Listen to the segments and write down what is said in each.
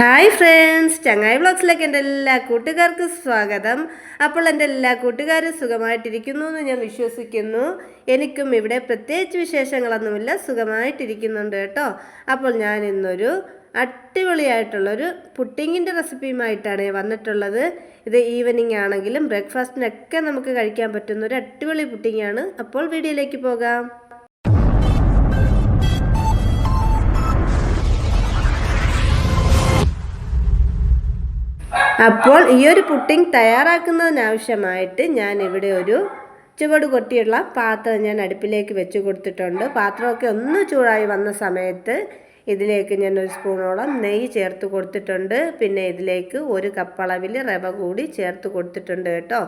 Hi friends ചങ്ങായി ബ്ലോഗ്സിലേക്ക് എന്റെ എല്ലാ കൂട്ടുകാർക്കും സ്വാഗതം. അപ്പോൾ എന്റെ എല്ലാ കൂട്ടുകാരും സുഖമായിട്ടിരിക്കുന്നു എന്ന് ഞാൻ വിശ്വസിക്കുന്നു. എനിക്കും ഇവിടെ പ്രത്യേകിച്ച് വിശേഷങ്ങളൊന്നുമില്ല സുഖമായിട്ടിരിക്കുന്നുണ്ട് കേട്ടോ. അപ്പോൾ ഞാൻ ഇന്നൊരു അടിപൊളിയായിട്ടുള്ളൊരു പുട്ടിങ്ങിന്റെ റെസിപ്പിയുമായിട്ടാണ് വന്നിട്ടുള്ളത്. ഇത് ഈവനിങ് ആണെങ്കിലും ബ്രേക്ക്ഫാസ്റ്റിനൊക്കെ നമുക്ക് കഴിക്കാൻ പറ്റുന്ന ഒരു അടിപൊളി പുട്ടിങ്ങാണ്. അപ്പോൾ വീഡിയോയിലേക്ക് പോകാം. അപ്പോൾ ഈ ഒരു പുട്ടിങ് തയ്യാറാക്കുന്നതിനാവശ്യമായിട്ട് ഞാൻ ഇവിടെ ഒരു ചുവട് കൊട്ടിയുള്ള പാത്രം ഞാൻ അടുപ്പിലേക്ക് വെച്ച് കൊടുത്തിട്ടുണ്ട്. പാത്രമൊക്കെ ഒന്ന് ചൂടായി വന്ന സമയത്ത് ഇതിലേക്ക് ഞാൻ ഒരു സ്പൂണോളം നെയ്യ് ചേർത്ത് കൊടുത്തിട്ടുണ്ട്. പിന്നെ ഇതിലേക്ക് ഒരു കപ്പളവിൽ റവ കൂടി ചേർത്ത് കൊടുത്തിട്ടുണ്ട് കേട്ടോ.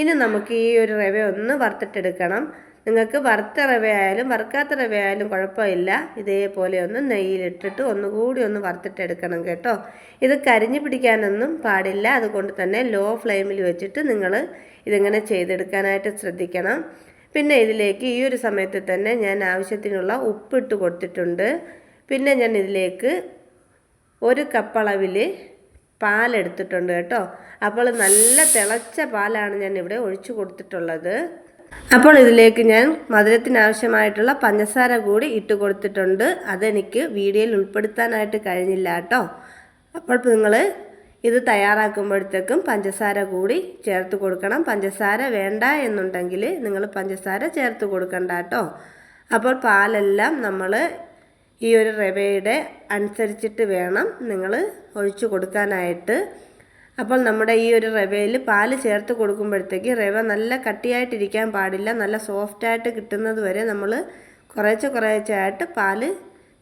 ഇനി നമുക്ക് ഈ ഒരു റവ ഒന്ന് വറുത്തിട്ടെടുക്കണം. നിങ്ങൾക്ക് വറുത്ത റവയായാലും വറുക്കാത്ത റവയായാലും കുഴപ്പമില്ല. ഇതേപോലെ ഒന്ന് നെയ്യിലിട്ടിട്ട് ഒന്നുകൂടി ഒന്ന് വറുത്തിട്ടെടുക്കണം കേട്ടോ. ഇത് കരിഞ്ഞു പിടിക്കാനൊന്നും പാടില്ല. അതുകൊണ്ട് തന്നെ ലോ ഫ്ലെയിമിൽ വെച്ചിട്ട് നിങ്ങൾ ഇതിങ്ങനെ ചെയ്തെടുക്കാനായിട്ട് ശ്രദ്ധിക്കണം. പിന്നെ ഇതിലേക്ക് ഈ ഒരു സമയത്ത് തന്നെ ഞാൻ ആവശ്യത്തിനുള്ള ഉപ്പിട്ട് കൊടുത്തിട്ടുണ്ട്. പിന്നെ ഞാൻ ഇതിലേക്ക് ഒരു കപ്പളവിൽ പാലെടുത്തിട്ടുണ്ട് കേട്ടോ. അപ്പോൾ നല്ല തിളച്ച പാലാണ് ഞാൻ ഇവിടെ ഒഴിച്ചു കൊടുത്തിട്ടുള്ളത്. അപ്പോൾ ഇതിലേക്ക് ഞാൻ മധുരത്തിനാവശ്യമായിട്ടുള്ള പഞ്ചസാര കൂടി ഇട്ട് കൊടുത്തിട്ടുണ്ട്. അതെനിക്ക് വീഡിയോയിൽ ഉൾപ്പെടുത്താനായിട്ട് കഴിഞ്ഞില്ല കേട്ടോ. അപ്പോൾ നിങ്ങൾ ഇത് തയ്യാറാക്കുമ്പോഴത്തേക്കും പഞ്ചസാര കൂടി ചേർത്ത് കൊടുക്കണം. പഞ്ചസാര വേണ്ട എന്നുണ്ടെങ്കിൽ നിങ്ങൾ പഞ്ചസാര ചേർത്ത് കൊടുക്കണ്ട കേട്ടോ. അപ്പോൾ പാലെല്ലാം നമ്മൾ ഈ ഒരു റവയുടെ അനുസരിച്ചിട്ട് വേണം നിങ്ങൾ ഒഴിച്ചു കൊടുക്കാനായിട്ട്. അപ്പോൾ നമ്മുടെ ഈ ഒരു റവയിൽ പാൽ ചേർത്ത് കൊടുക്കുമ്പോഴത്തേക്ക് റവ നല്ല കട്ടിയായിട്ടിരിക്കാൻ പാടില്ല നല്ല സോഫ്റ്റായിട്ട് കിട്ടുന്നത് വരെ നമ്മൾ കുറേശ്ശെ കുറേച്ചായിട്ട് പാൽ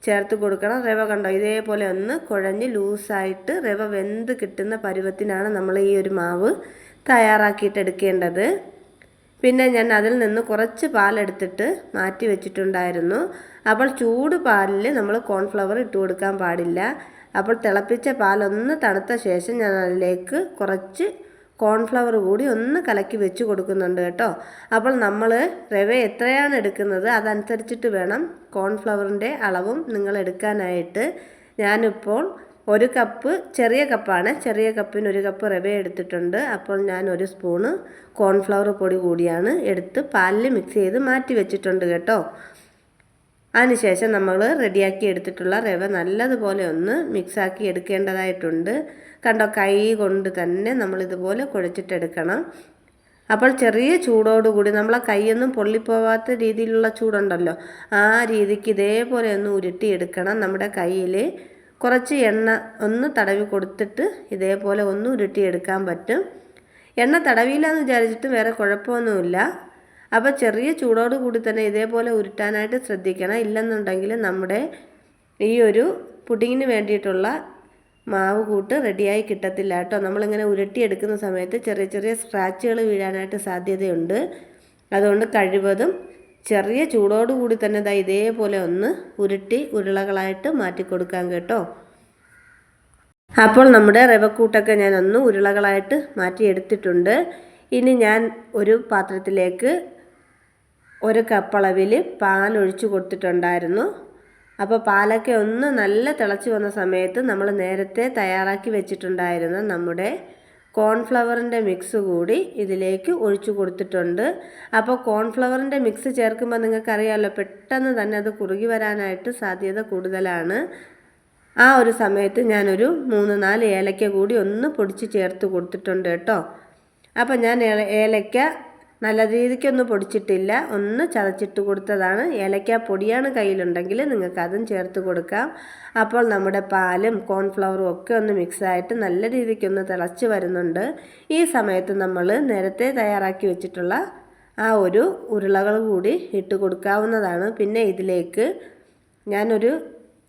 ചേർത്ത് കൊടുക്കണം. റവ കണ്ടോ ഇതേപോലെ ഒന്ന് കുഴഞ്ഞ് ലൂസായിട്ട് റവ വെന്ത് കിട്ടുന്ന പരുവത്തിനാണ് നമ്മൾ ഈ ഒരു മാവ് തയ്യാറാക്കിയിട്ടെടുക്കേണ്ടത് പിന്നെ ഞാൻ അതിൽ നിന്ന് കുറച്ച് പാലെടുത്തിട്ട് മാറ്റി വെച്ചിട്ടുണ്ടായിരുന്നു. അപ്പോൾ ചൂട് പാലിൽ നമ്മൾ കോൺഫ്ലവർ ഇട്ട് കൊടുക്കാൻ പാടില്ല. അപ്പോൾ തിളപ്പിച്ച പാലൊന്ന് തണുത്ത ശേഷം ഞാൻ അതിലേക്ക് കുറച്ച് കോൺഫ്ലവർ കൂടി ഒന്ന് കലക്കി വെച്ച് കൊടുക്കുന്നുണ്ട് കേട്ടോ. അപ്പോൾ നമ്മൾ റവ എത്രയാണ് എടുക്കുന്നത് അതനുസരിച്ചിട്ട് വേണം കോൺഫ്ലവറിന്റെ അളവും നിങ്ങൾ എടുക്കാനായിട്ട്. ഞാനിപ്പോൾ ഒരു കപ്പ് ചെറിയ കപ്പാണ്. ചെറിയ കപ്പിന് ഒരു കപ്പ് റവ എടുത്തിട്ടുണ്ട്. അപ്പോൾ ഞാൻ ഒരു സ്പൂണ് കോൺഫ്ലവർ പൊടി കൂടിയാണ് എടുത്ത് പാലിൽ മിക്സ് ചെയ്ത് മാറ്റി വെച്ചിട്ടുണ്ട് കേട്ടോ. അതിനുശേഷം നമ്മൾ റെഡിയാക്കി എടുത്തിട്ടുള്ള റവ നല്ലതുപോലെ ഒന്ന് മിക്സാക്കി എടുക്കേണ്ടതായിട്ടുണ്ട്. കണ്ടോ കൈ കൊണ്ട് തന്നെ നമ്മളിതുപോലെ കുഴച്ചിട്ടെടുക്കണം. അപ്പോൾ ചെറിയ ചൂടോടുകൂടി നമ്മളെ കൈയൊന്നും പൊള്ളിപ്പോവാത്ത രീതിയിലുള്ള ചൂടുണ്ടല്ലോ ആ രീതിക്ക് ഇതേപോലെ ഒന്ന് ഉരുട്ടിയെടുക്കണം. നമ്മുടെ കയ്യിൽ കുറച്ച് എണ്ണ ഒന്ന് തടവി കൊടുത്തിട്ട് ഇതേപോലെ ഒന്ന് ഉരുട്ടിയെടുക്കാൻ പറ്റും. എണ്ണ തടവിയില്ല എന്ന് വിചാരിച്ചിട്ട് വേറെ കുഴപ്പമൊന്നുമില്ല. അപ്പോൾ ചെറിയ ചൂടോട് കൂടി തന്നെ ഇതേപോലെ ഉരുട്ടാനായിട്ട് ശ്രദ്ധിക്കണം. ഇല്ലെന്നുണ്ടെങ്കിൽ നമ്മുടെ ഈ ഒരു പുഡിങ്ങിന് വേണ്ടിയിട്ടുള്ള മാവ് കൂട്ട് റെഡിയായി കിട്ടത്തില്ല കേട്ടോ. നമ്മളിങ്ങനെ ഉരുട്ടിയെടുക്കുന്ന സമയത്ത് ചെറിയ ചെറിയ സ്ക്രാച്ചുകൾ വീഴാനായിട്ട് സാധ്യതയുണ്ട്. അതുകൊണ്ട് കഴിവതും ചെറിയ ചൂടോടുകൂടി തന്നെ ഇതാ ഇതേപോലെ ഒന്ന് ഉരുട്ടി ഉരുളകളായിട്ട് മാറ്റി കൊടുക്കാൻ കേട്ടോ. അപ്പോൾ നമ്മുടെ റവക്കൂട്ടൊക്കെ ഞാൻ ഒന്ന് ഉരുളകളായിട്ട് മാറ്റിയെടുത്തിട്ടുണ്ട്. ഇനി ഞാൻ ഒരു പാത്രത്തിലേക്ക് ഒരു കപ്പളവിൽ പാൽ ഒഴിച്ചു കൊടുത്തിട്ടുണ്ടായിരുന്നു. അപ്പോൾ പാലൊക്കെ ഒന്ന് നല്ല തിളച്ച് വന്ന സമയത്ത് നമ്മൾ നേരത്തെ തയ്യാറാക്കി വെച്ചിട്ടുണ്ടായിരുന്ന നമ്മുടെ കോൺഫ്ലവറിന്റെ മിക്സ് കൂടി ഇതിലേക്ക് ഒഴിച്ചു കൊടുത്തിട്ടുണ്ട്. അപ്പോൾ കോൺഫ്ലവറിന്റെ മിക്സ് ചേർക്കുമ്പോൾ നിങ്ങൾക്കറിയാമല്ലോ പെട്ടെന്ന് തന്നെ അത് കുറുകി വരാനായിട്ട് സാധ്യത കൂടുതലാണ്. ആ ഒരു സമയത്ത് ഞാനൊരു മൂന്ന് നാല് ഏലക്ക കൂടി ഒന്ന് പൊടിച്ച് ചേർത്ത് കൊടുത്തിട്ടുണ്ട് കേട്ടോ. അപ്പോൾ ഞാൻ ഏലക്ക നല്ല രീതിക്കൊന്നും പൊടിച്ചിട്ടില്ല. ഒന്ന് ചതച്ചിട്ട് കൊടുത്തതാണ്. ഏലക്ക പൊടിയാണ് കയ്യിലുണ്ടെങ്കിൽ നിങ്ങൾക്ക് അതും ചേർത്ത് കൊടുക്കാം. അപ്പോൾ നമ്മുടെ പാലും കോൺഫ്ലവറും ഒക്കെ ഒന്ന് മിക്സായിട്ട് നല്ല രീതിക്കൊന്ന് തിളച്ച് വരുന്നുണ്ട്. ഈ സമയത്ത് നമ്മൾ നേരത്തെ തയ്യാറാക്കി വെച്ചിട്ടുള്ള ആ ഒരു ഉരുളകൾ കൂടി ഇട്ട് കൊടുക്കാവുന്നതാണ്. പിന്നെ ഇതിലേക്ക് ഞാനൊരു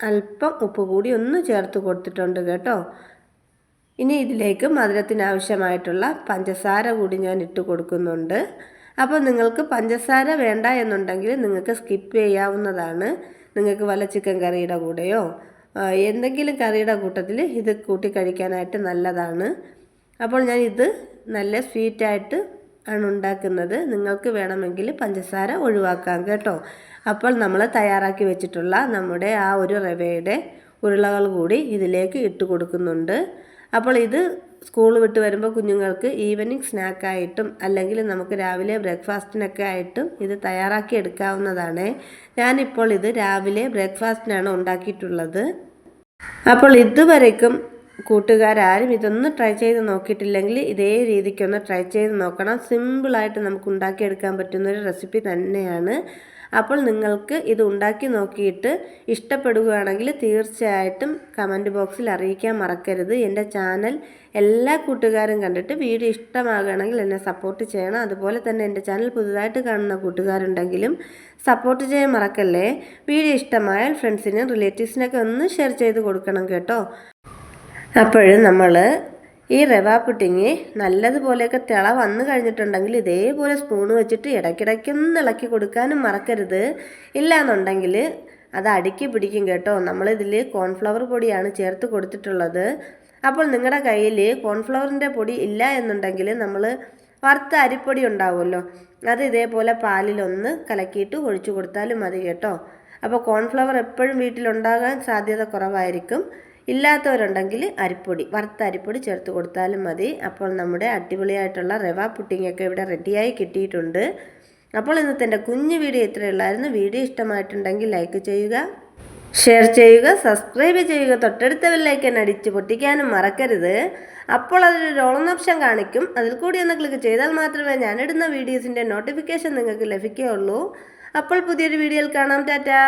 അല്പം ഉപ്പ് കൂടി ഒന്ന് ചേർത്ത് കൊടുത്തിട്ടുണ്ട് കേട്ടോ. ഇനി ഇതിലേക്ക് മധുരത്തിനാവശ്യമായിട്ടുള്ള പഞ്ചസാര കൂടി ഞാൻ ഇട്ട് കൊടുക്കുന്നുണ്ട്. അപ്പോൾ നിങ്ങൾക്ക് പഞ്ചസാര വേണ്ട എന്നുണ്ടെങ്കിൽ നിങ്ങൾക്ക് സ്കിപ്പ് ചെയ്യാവുന്നതാണ്. നിങ്ങൾക്ക് വല്ല ചിക്കൻ കറിയുടെ കൂടെയോ എന്തെങ്കിലും കറിയുടെ കൂട്ടത്തിൽ ഇത് കൂട്ടി കഴിക്കാനായിട്ട് നല്ലതാണ്. അപ്പോൾ ഞാൻ ഇത് നല്ല സ്വീറ്റായിട്ട് ആണ് ഉണ്ടാക്കുന്നത്. നിങ്ങൾക്ക് വേണമെങ്കിൽ പഞ്ചസാര ഒഴിവാക്കാം കേട്ടോ. അപ്പോൾ നമ്മൾ തയ്യാറാക്കി വെച്ചിട്ടുള്ള നമ്മുടെ ആ ഒരു റവയുടെ ഉരുളകൾ കൂടി ഇതിലേക്ക് ഇട്ട് കൊടുക്കുന്നുണ്ട്. അപ്പോൾ ഇത് സ്കൂൾ വിട്ട് വരുമ്പോൾ കുഞ്ഞുങ്ങൾക്ക് ഈവനിങ് സ്നാക്കായിട്ടും അല്ലെങ്കിൽ നമുക്ക് രാവിലെ ബ്രേക്ക്ഫാസ്റ്റിനൊക്കെ ആയിട്ടും ഇത് തയ്യാറാക്കി എടുക്കാവുന്നതാണ്. ഞാനിപ്പോൾ ഇത് രാവിലെ ബ്രേക്ക്ഫാസ്റ്റിനാണ് ഉണ്ടാക്കിയിട്ടുള്ളത്. അപ്പോൾ ഇതുവരേക്കും കൂട്ടുകാരും ഇതൊന്ന് ട്രൈ ചെയ്ത് നോക്കിയിട്ടില്ലെങ്കിൽ ഇതേ രീതിക്കൊന്ന് ട്രൈ ചെയ്ത് നോക്കണം. സിമ്പിളായിട്ട് നമുക്ക് ഉണ്ടാക്കിയെടുക്കാൻ പറ്റുന്ന ഒരു റെസിപ്പി തന്നെയാണ്. അപ്പോൾ നിങ്ങൾക്ക് ഇത് ഉണ്ടാക്കി നോക്കിയിട്ട് ഇഷ്ടപ്പെടുകയാണെങ്കിൽ തീർച്ചയായിട്ടും കമന്റ് ബോക്സിൽ അറിയിക്കാൻ മറക്കരുത്. എന്റെ ചാനൽ എല്ലാ കൂട്ടുകാരും കണ്ടിട്ട് വീഡിയോ ഇഷ്ടമാകുകയാണെങ്കിൽ എന്നെ സപ്പോർട്ട് ചെയ്യണം. അതുപോലെ തന്നെ എന്റെ ചാനൽ പുതുതായിട്ട് കാണുന്ന കൂട്ടുകാരുണ്ടെങ്കിലും സപ്പോർട്ട് ചെയ്യാൻ മറക്കല്ലേ? വീഡിയോ ഇഷ്ടമായാൽ ഫ്രണ്ട്സിനും റിലേറ്റീവ്സിനൊക്കെ ഒന്ന് ഷെയർ ചെയ്ത് കൊടുക്കണം കേട്ടോ. അപ്പോൾ നമ്മൾ ഈ റവ പുട്ടിങ് നല്ലതുപോലെയൊക്കെ തിള വന്നു കഴിഞ്ഞിട്ടുണ്ടെങ്കിൽ ഇതേപോലെ സ്പൂൺ വെച്ചിട്ട് ഇടയ്ക്കിടയ്ക്കൊന്ന് ഇളക്കി കൊടുക്കാനും മറക്കരുത്. ഇല്ലയെന്നുണ്ടെങ്കിൽ അത് അടുക്കി പിടിക്കും കേട്ടോ. നമ്മളിതിൽ കോൺഫ്ലവർ പൊടിയാണ് ചേർത്ത് കൊടുത്തിട്ടുള്ളത്. അപ്പോൾ നിങ്ങളുടെ കയ്യിൽ കോൺഫ്ലവറിന്റെ പൊടി ഇല്ല എന്നുണ്ടെങ്കിൽ നമ്മൾ വറുത്ത അരിപ്പൊടി ഉണ്ടാവുമല്ലോ. അത് ഇതേപോലെ പാലിലൊന്ന് കലക്കിയിട്ട് ഒഴിച്ചു കൊടുത്താലും മതി കേട്ടോ. അപ്പോൾ കോൺഫ്ലവർ എപ്പോഴും വീട്ടിലുണ്ടാകാൻ സാധ്യത കുറവായിരിക്കും. ഇല്ലാത്തവരുണ്ടെങ്കിൽ അരിപ്പൊടി വറുത്ത അരിപ്പൊടി ചേർത്ത് കൊടുത്താലും മതി. അപ്പോൾ നമ്മുടെ അടിപൊളിയായിട്ടുള്ള റവ പുട്ടിങ്ങൊക്കെ ഇവിടെ റെഡിയായി കിട്ടിയിട്ടുണ്ട്. അപ്പോൾ ഇന്നത്തെ എന്റെ കുഞ്ഞു വീഡിയോ ഇത്രയേ ഉള്ളായിരുന്നു. വീഡിയോ ഇഷ്ടമായിട്ടുണ്ടെങ്കിൽ ലൈക്ക് ചെയ്യുക ഷെയർ ചെയ്യുക സബ്സ്ക്രൈബ് ചെയ്യുക. തൊട്ടടുത്ത ബെല്ലൈക്കൻ അടിച്ച് പൊട്ടിക്കാനും മറക്കരുത്. അപ്പോൾ അതിലൊരു ഓൺ ഓപ്ഷൻ കാണിക്കും. അതിൽ കൂടി ഒന്ന് ക്ലിക്ക് ചെയ്താൽ മാത്രമേ ഞാനിടുന്ന വീഡിയോസിന്റെ നോട്ടിഫിക്കേഷൻ നിങ്ങൾക്ക് ലഭിക്കുകയുള്ളൂ. അപ്പോൾ പുതിയൊരു വീഡിയോയിൽ കാണാം. ടാറ്റാ!